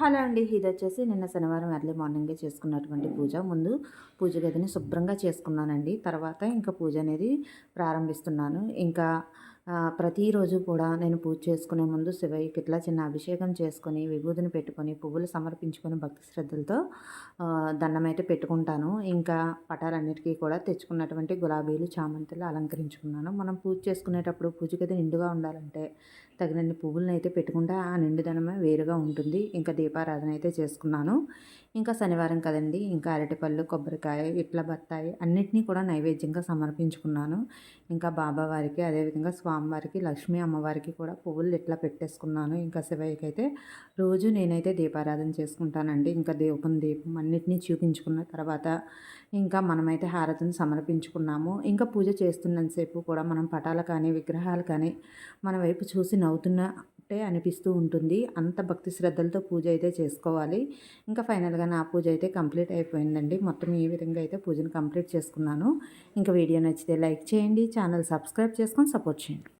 Hello అండి. ఇది వచ్చేసి నిన్న శనివారం ఎర్లీ మార్నింగే చేసుకున్నటువంటి పూజ. ముందు పూజ గదిని శుభ్రంగా చేసుకున్నానండి. తర్వాత ఇంకా పూజ అనేది ప్రారంభిస్తున్నాను. ఇంకా ప్రతిరోజు కూడా నేను పూజ చేసుకునే ముందు శివయ్యకి ఇట్లా చిన్న అభిషేకం చేసుకొని విభూతిని పెట్టుకొని పువ్వులు సమర్పించుకొని భక్తి శ్రద్ధలతో దండం అయితే పెట్టుకుంటాను. ఇంకా పటాలన్నిటికీ కూడా తెచ్చుకున్నటువంటి గులాబీలు చామంతులు అలంకరించుకున్నాను. మనం పూజ చేసుకునేటప్పుడు పూజ గది నిండుగా ఉండాలంటే తగినన్ని పువ్వులను అయితే పెట్టుకుంటే ఆ నిండుదనమే వేరుగా ఉంటుంది. ఇంకా దీపారాధన అయితే చేసుకున్నాను. ఇంకా శనివారం కదండి ఇంకా అరటిపళ్ళు కొబ్బరికాయ ఇట్ల బత్తాయి అన్నిటినీ కూడా నైవేద్యంగా సమర్పించుకున్నాను. ఇంకా బాబావారికి అదేవిధంగా అమ్మవారికి లక్ష్మీ అమ్మవారికి కూడా పువ్వులు ఇట్లా పెట్టేసుకున్నాను. ఇంకా శివయ్యకి అయితే రోజు నేనైతే దీపారాధన చేసుకుంటానండి. ఇంకా దీపం దీపం అన్నిటినీ చూపించుకున్న తర్వాత ఇంకా మనమైతే హారతిని సమర్పించుకున్నాము. ఇంకా పూజ చేస్తున్నంతసేపు కూడా మనం పటాలు కానీ విగ్రహాలు కానీ మన వైపు చూసి నవ్వుతున్న నవ్వుతున్నట్టే అనిపిస్తూ ఉంటుంది. అంత భక్తి శ్రద్ధలతో పూజ అయితే చేసుకోవాలి. ఇంకా ఫైనల్గా నా పూజ అయితే కంప్లీట్ అయిపోయిందండి. మొత్తం ఈ విధంగా అయితే పూజను కంప్లీట్ చేసుకున్నాను. ఇంకా వీడియో నచ్చితే లైక్ చేయండి. ఛానల్ సబ్స్క్రైబ్ చేసుకొని సపోర్ట్ చేయండి.